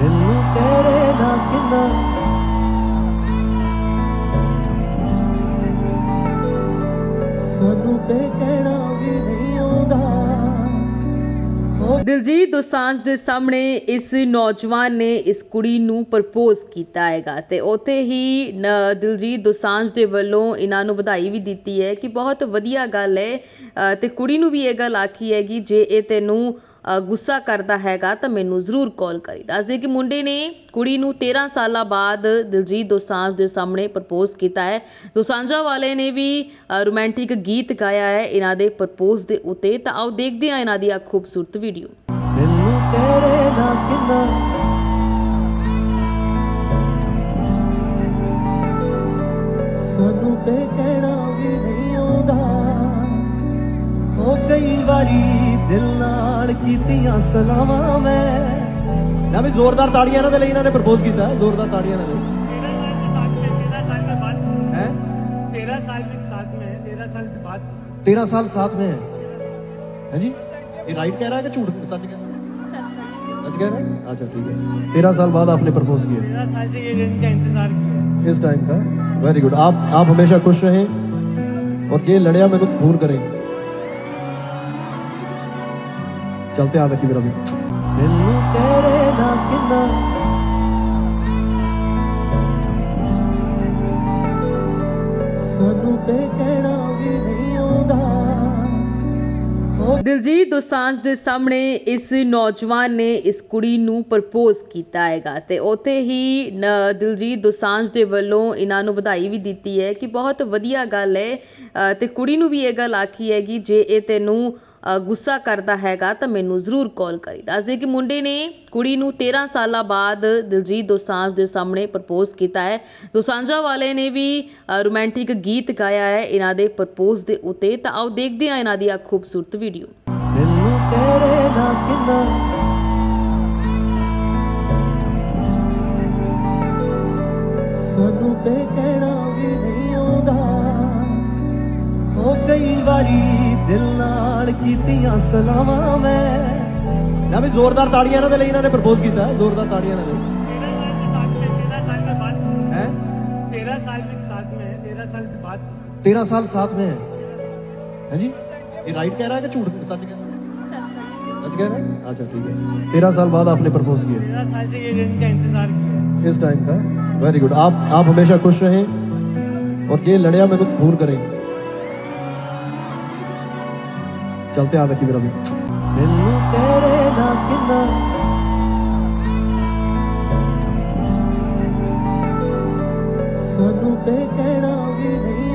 ਮੈਨੂੰ ਤੇਰੇ ਨਾਲ ਕਿੰਨਾ ਸਾਨੂੰ ਤੇ ਕਹਿਣਾ ਵੀ ਨਹੀਂ ਆਉਂਦਾ। ਦਿਲਜੀਤ ਦੋਸਾਂਝ ਦੇ ਸਾਹਮਣੇ ਇਸ ਨੌਜਵਾਨ ਨੇ ਇਸ ਕੁੜੀ ਨੂੰ ਪ੍ਰਪੋਜ਼ ਕੀਤਾ ਹੈਗਾ ਤੇ ਉੱਥੇ ਹੀ ਦਿਲਜੀਤ ਦੋਸਾਂਝ ਦੇ ਵੱਲੋਂ ਇਹਨਾਂ ਨੂੰ ਵਧਾਈ ਵੀ ਦਿੱਤੀ ਹੈ ਕਿ ਬਹੁਤ ਵਧੀਆ ਗੱਲ ਹੈ ਅ, ਤੇ ਕੁੜੀ ਨੂੰ ਵੀ ਇਹ ਗੱਲ ਆਖੀ ਹੈਗੀ ਜੇ ਇਹ ਤੈਨੂੰ ਗੁੱਸਾ ਕਰਦਾ ਹੈਗਾ ਤਾਂ ਮੈਨੂੰ ਜ਼ਰੂਰ ਕਾਲ ਕਰੀ ਦੱਸਦੇ ਕਿ ਮੁੰਡੇ ਨੇ ਕੁੜੀ ਨੂੰ 13 ਸਾਲਾਂ ਬਾਅਦ ਦਿਲਜੀਤ ਦੋਸਾਂਝ ਦੇ ਸਾਹਮਣੇ ਪ੍ਰਪੋਜ਼ ਕੀਤਾ ਹੈ। ਦੋਸਾਂਝਾ ਵਾਲੇ ਨੇ ਵੀ ਰੋਮਾਂਟਿਕ ਗੀਤ ਗਾਇਆ ਹੈ ਇਹਨਾਂ ਦੇ ਪ੍ਰਪੋਜ਼ ਦੇ ਉੱਤੇ। ਤਾਂ ਆਓ ਦੇਖਦੇ ਹਾਂ ਇਹਨਾਂ ਦੀ ਆ ਖੂਬਸੂਰਤ ਵੀਡੀਓ। ਮੈਨੂੰ ਤੇਰੇ ਨਾਲ ਕਿੰਨਾ ਸਾਨੂੰ ਤੇ ਕਹਿਣਾ ਕੀਤੀਆਂ ਸਲਾਵਾਂ ਮੈਂ ਨਾ ਵੀ ਜ਼ੋਰਦਾਰ ਤਾੜੀਆਂ ਇਹਨਾਂ ਦੇ ਲਈ ਇਹਨਾਂ ਨੇ ਪ੍ਰਪੋਜ਼ ਕੀਤਾ ਹੈ, ਜ਼ੋਰਦਾਰ ਤਾੜੀਆਂ ਇਹਨਾਂ ਲਈ तेरह साल के साथ में तेरह साल के बाद तेरह साल के साथ तेरह साल साथ में में है है जी ये राइट कह रहा है कि झूठ सच कह रहा है सच कह रहा है अच्छा ठीक है तेरह साल बाद आपने प्रपोज किया तेरह साल से ये दिन का इंतजार किया इस टाइम का वेरी गुड आप आप हमेशा खुश रहें और जे लड़िया मैंने फोन करें ਚੱਲ ਧਿਆਨ ਰੱਖੀ ਮੇਰਾ ਵੀ। ਮੈਨੂੰ ਤੇਰੇ ਨਾਲ ਕਿੰਨਾ ਸਾਨੂੰ ਤੇ ਕਹਿਣਾ ਵੀ ਨਹੀਂ ਆਉਂਦਾ। ਦਿਲਜੀਤ ਦੋਸਾਂਝ ਦੇ ਸਾਹਮਣੇ ਇਸ ਨੌਜਵਾਨ ਨੇ ਇਸ ਕੁੜੀ ਨੂੰ ਪ੍ਰਪੋਜ਼ ਕੀਤਾ ਹੈਗਾ ਤੇ ਉਥੇ ਹੀ ਦਿਲਜੀਤ ਦੋਸਾਂਝ ਦੇ ਵੱਲੋਂ ਇਹਨਾਂ ਨੂੰ ਵਧਾਈ ਵੀ ਦਿੱਤੀ ਹੈ ਕਿ ਬਹੁਤ ਵਧੀਆ ਗੱਲ ਹੈ। ਤੇ ਕੁੜੀ ਨੂੰ ਵੀ ਇਹ ਗੱਲ ਆਖੀ ਹੈਗੀ ਜੇ ਇਹ ਤੈਨੂੰ ਗੁੱਸਾ ਕਰਦਾ ਹੈਗਾ ਤਾਂ ਮੈਨੂੰ ਜ਼ਰੂਰ ਕਾਲ ਕਰੀ ਦੱਸਦੇ ਕਿ ਮੁੰਡੇ ਨੇ ਕੁੜੀ ਨੂੰ 13 ਸਾਲਾਂ ਬਾਅਦ ਦਿਲਜੀਤ ਦੋਸਾਂਝ ਦੇ ਸਾਹਮਣੇ ਪ੍ਰਪੋਜ਼ ਕੀਤਾ ਹੈ। ਦੋਸਾਂਝਾ ਵਾਲੇ ਨੇ ਵੀ ਰੋਮਾਂਟਿਕ ਗੀਤ ਗਾਇਆ ਹੈ ਇਹਨਾਂ ਦੇ ਪ੍ਰਪੋਜ਼ ਦੇ ਉੱਤੇ। ਤਾਂ ਆਓ ਦੇਖਦੇ ਹਾਂ ਇਹਨਾਂ ਦੀ ਆ ਖੂਬਸੂਰਤ ਵੀਡੀਓ। ਮੈਨੂੰ ਤੇਰੇ ਨਾਲ ਕਿੰਨਾ ਸਾਨੂੰ ਤੇ ਕਹਿਣਾ ਵੀ ਨਹੀਂ ਆਉਂਦਾ। ਉਹ ਕਈ ਵਾਰੀ ਦਿਲ ਨਾਲ ਕੀਤੀਆਂ ਸਲਾਵਾਂ ਮੈਂ ਨਾ ਵੀ ਜ਼ੋਰਦਾਰ ਤਾੜੀਆਂ ਇਹਨਾਂ ਦੇ ਲਈ ਇਹਨਾਂ ਨੇ ਪ੍ਰਪੋਜ਼ ਕੀਤਾ ਹੈ, ਜ਼ੋਰਦਾਰ ਤਾੜੀਆਂ ਇਹਨਾਂ ਲਈ तेरह साल के साथ में तेरह साल के बाद ਹੈ तेरह साल के साथ में तेरह साल के बाद 13 साल साथ में है है जी ये राइट कह रहा है कि झूठ सच कह रहा है सच कह रहा है अच्छा ठीक है तेरह साल बाद आपने प्रपोज किया तेरह साल से ये दिन का इंतजार किया इस टाइम का वेरी गुड आप आप हमेशा खुश रहें और जे लड़िया मैंने फोन करें ਚਲ ਧਿਆਨ ਰੱਖੀ ਮੇਰਾ ਵੀ। ਮੈਨੂੰ ਤੇਰੇ ਨਾਲ ਕਿੰਨਾ ਸਾਨੂੰ ਤੇ ਕਹਿਣਾ ਵੀ ਨਹੀਂ।